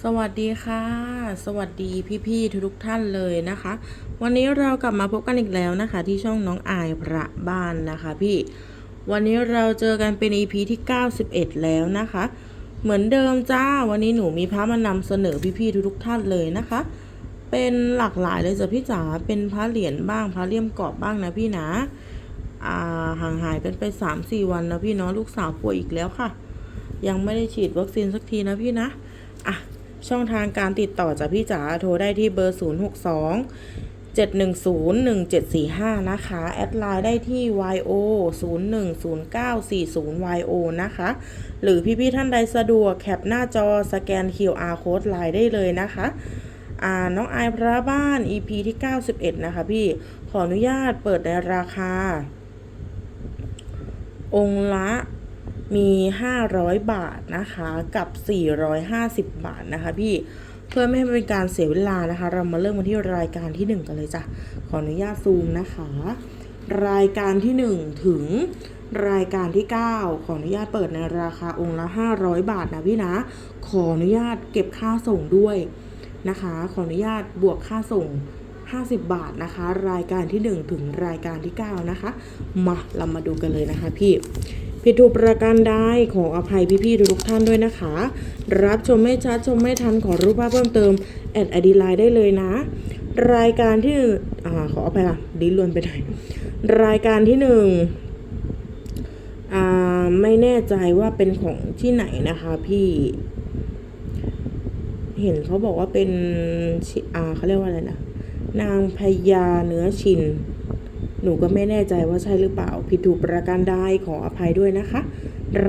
สวัสดีค่ะ สวัสดีพี่ๆทุกท่านเลยนะคะ วันนี้เรากลับมาพบกันอีกแล้วนะคะ ที่ช่องน้องอายพระบ้านนะคะพี่ วันนี้เราเจอกันเป็น EP ที่ 91 แล้วนะคะ เหมือนเดิมจ้า วันนี้หนูมีพระมานำเสนอพี่ๆทุกท่านเลยนะคะ เป็นหลากหลายเลยจ้ะพี่จ๋า เป็นพระเหรียญบ้างพระเลี่ยมกรอบบ้างนะพี่นะอ่าห่างหายกันไป 3-4 วันนะพี่เนาะลูกสาวป่วยอีกแล้วค่ะ ยังไม่ได้ฉีดวัคซีนสักทีนะพี่นะอะ ช่องทางการติดต่อจากพี่จ๋าโทรได้ที่เบอร์ 0 6 2 7 1 0 1 7 4 5 นะคะ แอดไลน์ได้ที่ yo 0 1 0 9 4 0 yo นะคะ หรือพี่ๆท่านใดสะดวกแคปหน้าจอสแกน QR code ไลน์ได้เลยนะคะอ่าน้องอายพระบ้าน EP ที่ 91 นะคะพี่ ขออนุญาตเปิดในราคา องค์ละ มี 500 บาทนะคะกับ 450 บาทนะคะพี่เพื่อไม่ให้เป็นการเสียเวลานะคะ เรามาเริ่มกันที่รายการที่ 1 กันเลยจ้ะขออนุญาตซูมนะคะ รายการที่ 1 ถึงรายการที่ 9 ขออนุญาตเปิดในราคาองค์ละ 500 บาทนะพี่นะ ขออนุญาตเก็บค่าส่งด้วยนะคะ ขออนุญาตบวกค่าส่ง 50 บาทนะคะ รายการที่ 1 ถึงรายการที่ 9 นะคะ มาเรามาดูกันเลยนะคะพี่ ผิดถูกประการใดขออภัยพี่ๆทุกท่านด้วยนะคะ รับชมไม่ชัดชมไม่ทันขอรูปภาพเพิ่มเติมแอดอดีไลน์ได้เลยนะ รายการที่อ่าขออภัยค่ะดิ้นลวนไปหน่อยรายการที่หนึ่งอ่าไม่แน่ใจว่าเป็นของที่ไหนนะคะพี่ เห็นเขาบอกว่าเป็นอ่าเขาเรียกว่าอะไรนะนางพญาเนื้อชิน หนูก็ไม่แน่ใจว่าใช่หรือเปล่า ผิดถูกประการใดขออภัยด้วยนะคะ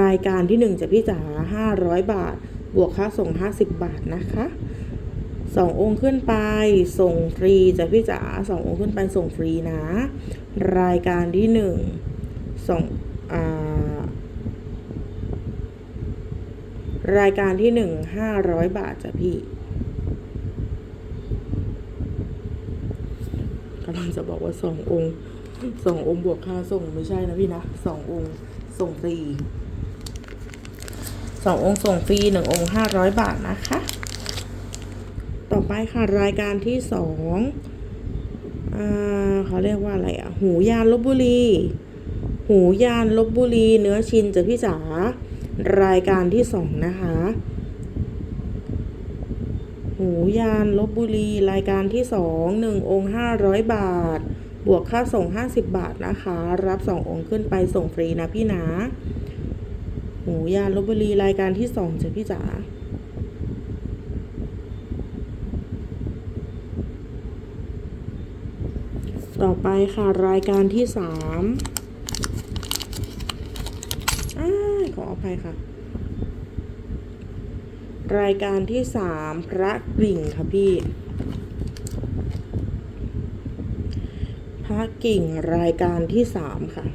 รายการที่ 1จะพี่จ๋า500 บาท บวกค่าส่ง 50 บาทนะคะสององค์ขึ้นไปส่งฟรีจ้ะพี่จ๋าสององค์ขึ้นไปส่งฟรีนะ รายการที่หนึ่งส่งอ่ารายการที่หนึ่งห้าร้อยบาทจ้ะพี่กำลังจะบอกว่าสององค์ สององค์บวกค่าส่งไม่ใช่นะพี่นะสององค์ส่งฟรีสององค์ส่งฟรีหนึ่งองค์ห้าร้อยบาทนะคะ ต่อไปค่ะรายการที่สองอ่าเขาเรียกว่าอะไรอะ หูยานลบบุรี หูยานลบบุรี เนื้อชินจ้ะพี่จ๋ารายการที่สองนะคะ หูยานลบบุรี รายการที่สองหนึ่งองค์ห้าร้อยบาท บวกค่าส่งห้าสิบบาทนะคะ รับสององค์ขึ้นไปส่งฟรีนะพี่นะหมูยาลบบุรีรายการที่สองจ้ะพี่จ๋าต่อไปค่ะรายการที่สามอขออภัยค่ะ รายการที่สามพระกริ่งค่ะพี่ พระกิ่งรายการที่สามค่ะ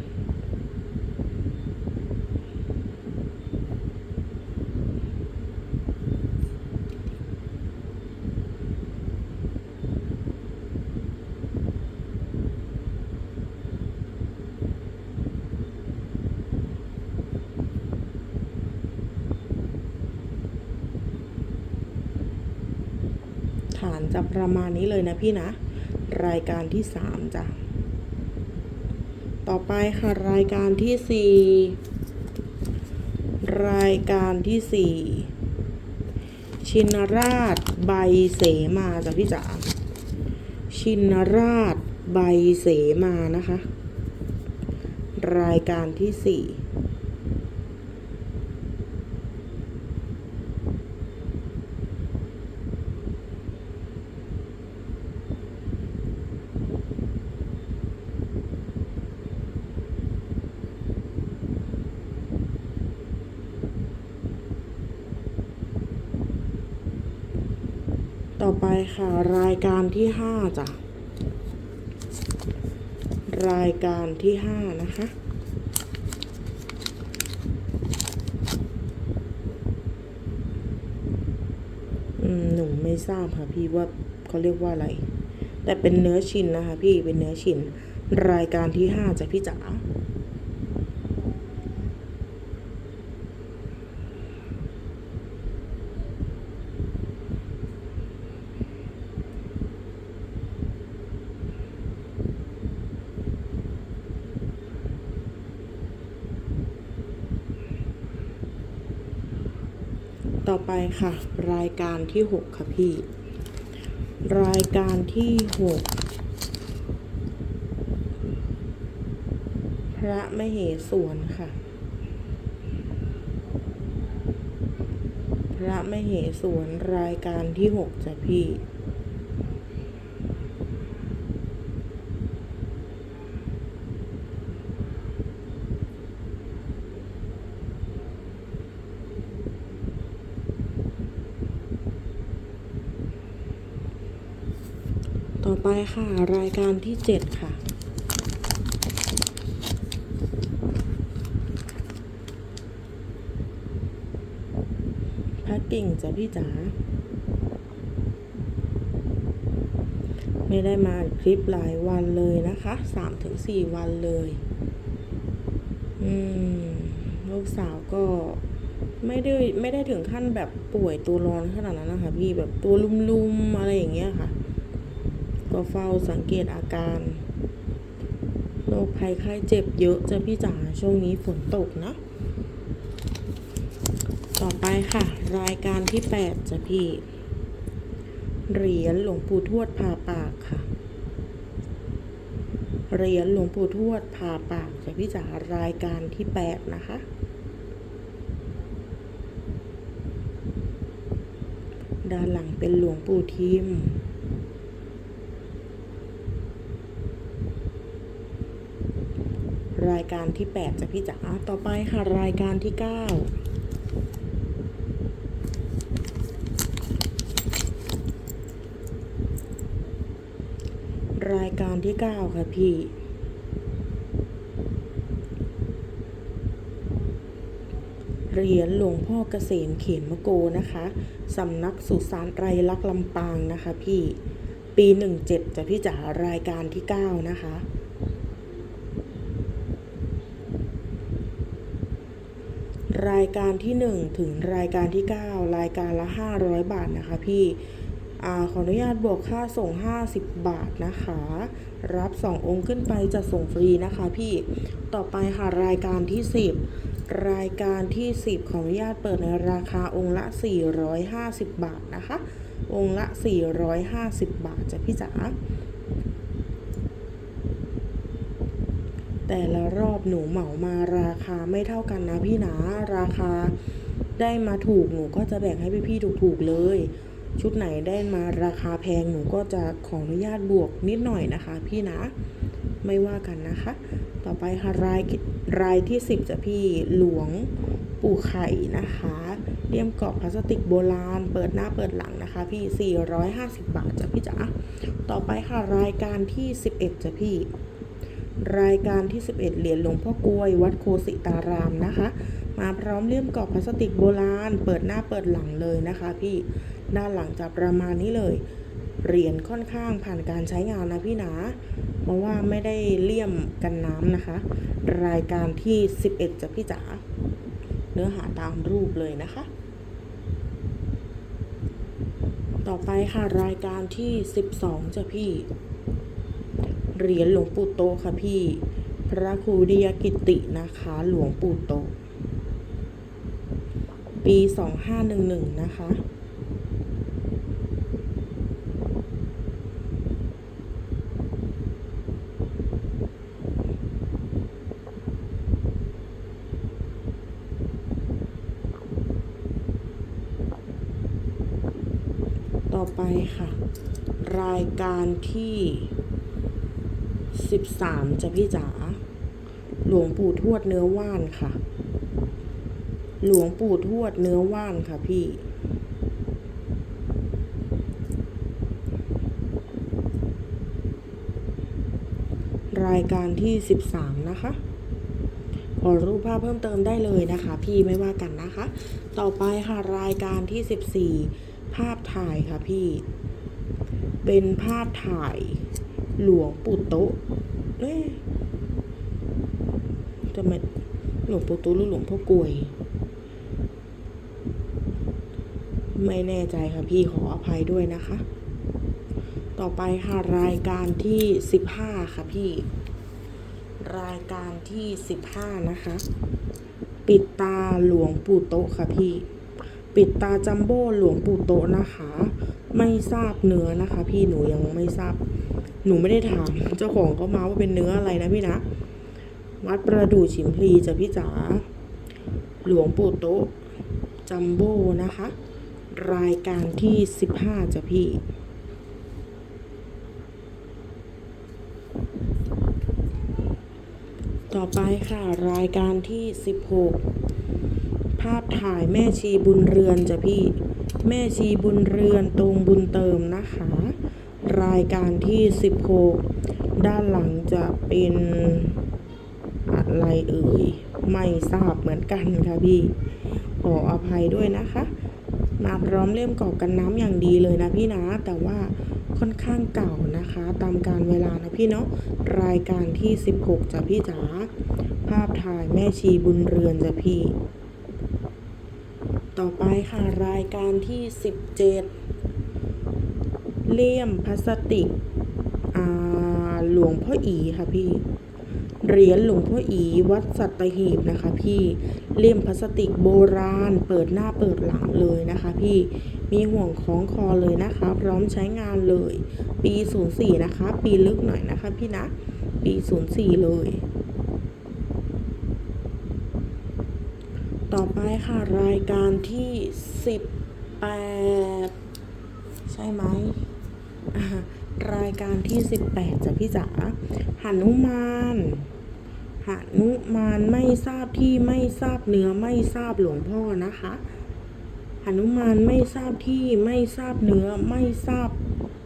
ฐานจะประมาณนี้เลยนะพี่นะ รายการที่สามจ้ะ ต่อไปค่ะรายการที่ 4 รายการที่ 4 ชินราชใบเสมาจากพี่จ๋าชินราชใบเสมานะคะ รายการที่ 4 ค่ะ รายการที่ห้าจ้ะ รายการที่ห้านะคะอืมหนูไม่ทราบค่ะพี่ว่าเขาเรียกว่าอะไร แต่เป็นเนื้อชิ้นนะคะ พี่เป็นเนื้อชิ้นรายการที่ห้าจ้ะพี่จ๋า อไปค่ะ รายการที่หกค่ะพี่ รายการที่หกพระมเหสวนค่ะ พระมเหสวนรายการที่หกจ้ะพี่ ไปค่ะ รายการที่เจ็ดค่ะ พักกิ่งจ้ะพี่จ๋าไม่ได้มาคลิปหลายวันเลยนะคะสามถึงสี่วันเลย อืม ลูกสาวก็ไม่ได้ไม่ได้ถึงขั้นแบบป่วยตัวร้อนขนาดนั้นนะคะพี่แบบตัวลุมๆอะไรอย่างเงี้ยค่ะ ก็เฝ้าสังเกตอาการโรคภัยไข้เจ็บเยอะจะพี่จ๋าช่วงนี้ฝนตกนะ ต่อไปค่ะ รายการที่แปดจะพี่ เหรียญหลวงปู่ทวดผ่าปากค่ะ เหรียญหลวงปู่ทวดผ่าปากจะพี่จ๋ารายการที่แปดนะคะด้านหลังเป็นหลวงปู่ทิม รายการที่แปดจะพี่จ๋าต่อไปค่ะรายการที่เก้ารายการที่ 9 ค่ะพี่ เหรียญหลวงพ่อเกษมเขียนมะโกนะคะ สำนักสุสานไตรลักษณ์ลำปางนะคะพี่ ปี 17จะพี่จ๋ารายการที่ 9 นะคะ รายการที่ 1 ถึงรายการที่ 9 รายการละ 500 บาทนะคะพี่อขออนุญาตบวกค่าส่ง 50 บาทนะคะ รับ 2 องค์ขึ้นไปจะส่งฟรีนะคะพี่ต่อไปค่ะรายการที่ 10 รายการที่ 10 ขออนุญาตเปิดในราคาองค์ละ 450 บาทนะคะ องค์ละ 450 บาทจ้ะพี่จ๋า แต่ละรอบหนูเหมามาราคาไม่เท่ากันนะพี่นะ ราคาได้มาถูกหนูก็จะแบ่งให้พี่ๆถูกๆเลย ชุดไหนได้มาราคาแพงหนูก็จะขออนุญาตบวกนิดหน่อยนะคะ พี่นะ ไม่ว่ากันนะคะ ต่อไปค่ะรายรายที่ 10จะพี่หลวงปู่ไข่นะคะเลี่ยมกรอบพลาสติกโบราณ เปิดหน้าเปิดหลังนะคะ พี่ 450 บาทจ้ะพี่จ๋าต่อไปค่ะรายการที่ 11จ้ะพี่ รายการที่ 11 เหรียญหลวงพ่อกลวย วัดโคสิตารามนะคะ มาพร้อมเลี่ยมกรอบพลาสติกโบราณ เปิดหน้าเปิดหลังเลยนะคะ พี่ด้านหลังจะประมาณนี้เลย เหรียญค่อนข้างผ่านการใช้งานนะพี่นะเพราะว่าไม่ได้เลี่ยมกันน้ำนะคะ รายการที่ 11จะพี่จ๋าเนื้อหาตามรูปเลยนะคะ ต่อไปค่ะรายการที่ 12จะพี่ เหรียญหลวงปู่โตค่ะพี่ พระครูเดียกิตินะคะ หลวงปู่โต ปี2511นะคะต่อไปค่ะ รายการที่ 13จะพี่จ๋า หลวงปู่ทวดเนื้อว่านค่ะ หลวงปู่ทวดเนื้อว่านค่ะพี่ รายการที่13นะคะขอรูปภาพเพิ่มเติมได้เลยนะคะ พี่ไม่ว่ากันนะคะ ต่อไปค่ะรายการที่ 14 ภาพถ่ายค่ะพี่ เป็นภาพถ่าย หลวงปู่โตะเอ๊ะจะเป็นหลวงปู่โตะหรือหลวงพ่อกลวย ไม่แน่ใจค่ะพี่ขออภัยด้วยนะคะ ต่อไปค่ะรายการที่15ค่ะพี่ รายการที่15นะคะ ปิดตาหลวงปู่โตะค่ะพี่ ปิดตาจัมโบ้หลวงปู่โตะนะคะ ไม่ทราบเนื้อนะคะ พี่หนูยังไม่ทราบ หนูไม่ได้ถามเจ้าของก็มาว่าเป็นเนื้ออะไรนะพี่นะ วัดประดู่ฉิมพลีจ้ะพี่จ๋า หลวงปู่โตะจัมโบ้นะคะ รายการที่สิบห้าจ้ะพี่ต่อไปค่ะ รายการที่สิบหกภาพถ่ายแม่ชีบุญเรือนจ้ะพี่ แม่ชีบุญเรือนตรงบุญเติมนะคะ รายการที่สิบหกด้านหลังจะเป็นอะไรเอ่ย ไม่ทราบเหมือนกันค่ะพี่ ขออภัยด้วยนะคะ มาพร้อมเล่มกรอบกันน้ำอย่างดีเลยนะพี่นะ แต่ว่าค่อนข้างเก่านะคะ ตามการเวลานะพี่เนาะ รายการที่ 16จ้ะพี่จ๋า ภาพถ่ายแม่ชีบุญเรือนจ้ะพี่ ต่อไปค่ะรายการที่ 17 เลี่ยมพลาสติกหลวงพ่ออีค่ะพี่เหรียญหลวงพ่ออีวัดสัตหีบนะคะ พี่เลี่ยมพลาสติกโบราณ เปิดหน้าเปิดหลังเลยนะคะ พี่มีห่วงคล้องคอเลยนะคะ พร้อมใช้งานเลย ปี 04 นะคะ ปีลึกหน่อยนะคะ พี่นะ ปี 04 เลย ต่อไปค่ะรายการที่ 18 ใช่ไหม รายการที่ 18จ้ะพี่จ๋าหานุมานหานุมานไม่ทราบที่ไม่ทราบเนื้อไม่ทราบหลวงพ่อนะคะหานุมานไม่ทราบที่ไม่ทราบเนื้อไม่ทราบ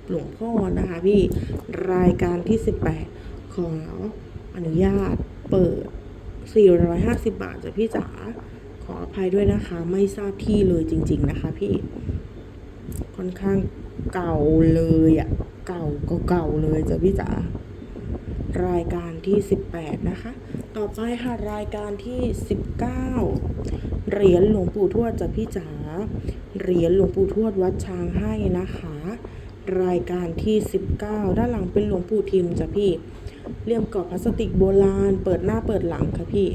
หลวงพ่อนะคะพี่รายการที่ 18 ขออนุญาตเปิด 450 บาทจ้ะพี่จ๋าขออภัยด้วยนะคะ ไม่ทราบที่เลยจริง ๆ นะคะพี่ค่อนข้าง เก่าเลยอะ่ะ เก่าก็เก่าเลยจ้ะพี่จ๋ารายการที่ 18 นะคะ ต่อไปค่ะรายการที่ 19 เหรียญหลวงปู่ทวดจ้ะพี่จ๋า เหรียญหลวงปู่ทวดวัดช้างให้นะคะ รายการที่ 19 ด้านหลังเป็นหลวงปู่ทิมจ้ะพี่ เลี่ยมกรอบพลาสติกโบราณ เปิดหน้าเปิดหลังค่ะพี่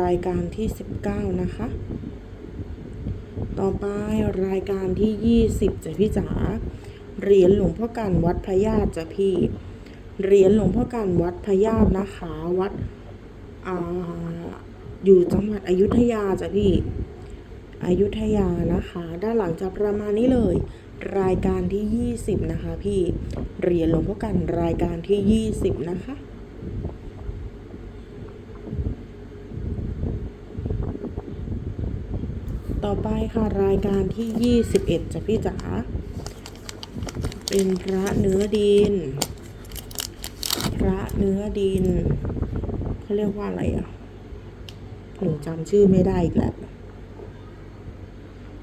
รายการที่ 19 นะคะ ต่อไปรายการที่ 20จ้ะพี่จ๋าเหรียญหลวงพ่อกันวัดพระญาติจ้ะพี่เหรียญหลวงพ่อกันวัดพระญาตินะคะ วัดออยู่จังหวัดอยุธยาจ้ะพี่อยุธยานะคะ ด้านหลังจะประมาณนี้เลย รายการที่ 20 นะคะ พี่เหรียญหลวงพ่อกันรายการที่ 20 นะคะ ต่อไปค่ะรายการที่ 21จ้ะพี่จ๋า เป็นพระเนื้อดิน พระเนื้อดิน เขาเรียกว่าอะไรอะ หนูจำชื่อไม่ได้อีกแล้ว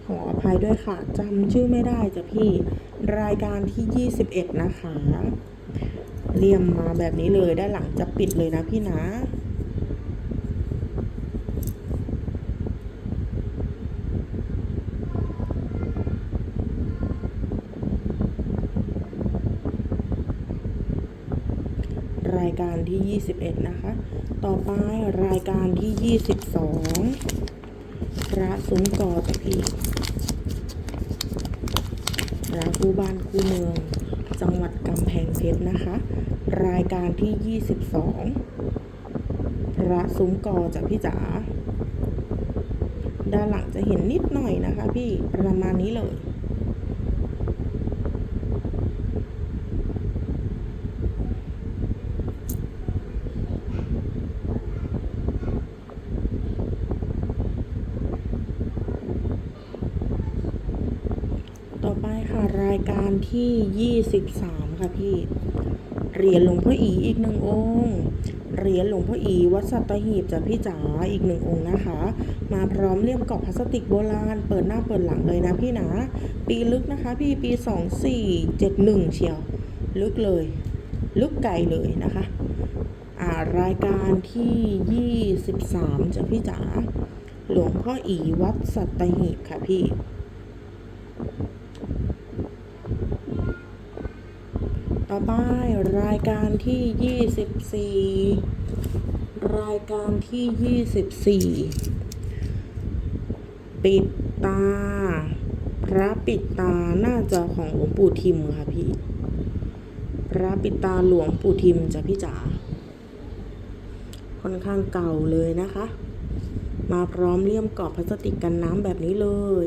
ขออภัยด้วยค่ะจำชื่อไม่ได้จ้ะพี่ รายการที่ 21 นะคะ เรียมมาแบบนี้เลยด้านหลังจะปิดเลยนะพี่นะ การที่ 21 นะคะ ต่อไปรายการที่ 22พระซุ้มกอจ้ะพี่พระคู่บ้านคู่เมือง จังหวัดกำแพงเพชรนะคะ รายการที่ 22พระซุ้มกอจ้ะพี่จ๋าด้านหลังจะเห็นนิดหน่อยนะคะ พี่ประมาณนี้เลย ต่อไปค่ะรายการ ที่ 23 ค่ะพี่ เหรียญหลวงพ่ออีอีกหนึ่งองค์ เหรียญหลวงพ่ออีวัดสัตหีบจากพี่จ๋าอีกหนึ่งองค์นะคะ มาพร้อมเลี่ยมกรอบพลาสติกโบราณ เปิดหน้าเปิดหลังเลยนะพี่นะ ปีลึกนะคะ พี่ปี 2471 เชียว ลึกเลย ลึกไกลเลยนะคะอ่ารายการที่ 23จากพี่จ๋า หลวงพ่ออีวัดสัตหีบค่ะพี่ ต่อไปรายการที่ 24 รายการที่ 24 ปิดตา พระปิดตาน่าจะของหลวงปู่ทิมค่ะพี่ พระปิดตาหลวงปู่ทิมจ้ะพี่จ๋า ค่อนข้างเก่าเลยนะคะ มาพร้อมเลี่ยมกรอบพลาสติกกันน้ำแบบนี้เลย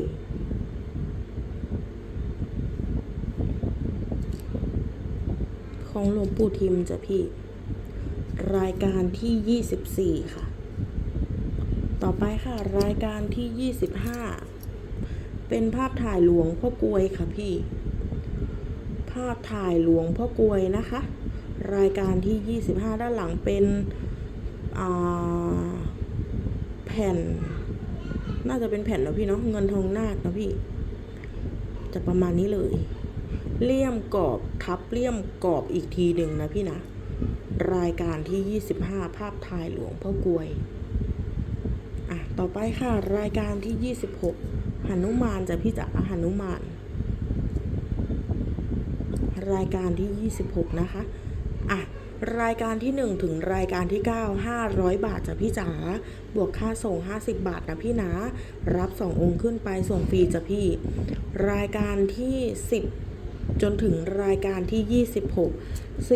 ของหลวงปู่ทิมจ้ะพี่ รายการที่ 24 ค่ะ ต่อไปค่ะ รายการที่ 25 เป็นภาพถ่ายหลวงพ่อกลวยค่ะพี่ ภาพถ่ายหลวงพ่อกลวยนะคะ รายการที่ 25 ด้านหลังเป็นแผ่น น่าจะเป็นแผ่นนะพี่เนาะเงินทองนาคนะพี่ จะประมาณนี้เลย เลี่ยมกรอบทับเลี่ยมกรอบอีกทีหนึ่งนะพี่นะ รายการที่ 25 ภาพถ่ายหลวงพ่อกลวยอะต่อไปค่ะ รายการที่ 26หนุมานจะพี่จ๋าหนุมาน รายการที่ 26 นะคะอะรายการที่ 1 ถึงรายการที่ 9 500 บาทจ้ะพี่จ๋า บวกค่าส่ง 50 บาทนะพี่นะ รับ 2 องค์ขึ้นไปส่งฟรีจ้ะพี่ รายการที่ 10 จนถึงรายการที่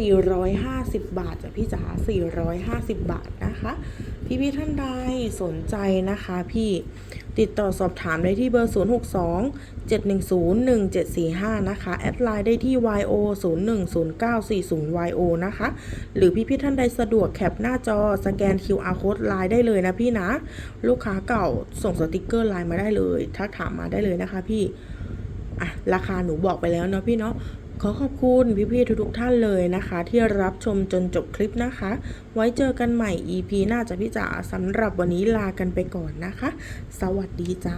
26 450 บาทจ้ะพี่จ๋า450 บาทนะคะ พี่พี่ท่านใดสนใจนะคะพี่ติดต่อสอบถามได้ที่เบอร์ 062 710 1745 นะคะ แอดไลน์ได้ที่ yo 010940 yo นะคะ หรือพี่พี่ท่านใดสะดวกแคปหน้าจอสแกน QR code ไลน์ได้เลยนะพี่นะ ลูกค้าเก่าส่งสติกเกอร์ไลน์มาได้เลย ทักถามมาได้เลยนะคะพี่ อะราคาหนูบอกไปแล้วเนาะพี่เนาะขอขอบคุณพี่ๆทุกๆท่านเลยนะคะ ที่รับชมจนจบคลิปนะคะ ไว้เจอกันใหม่ EP หน้าจะพี่จ๋าสำหรับวันนี้ลากันไปก่อนนะคะ สวัสดีจ้า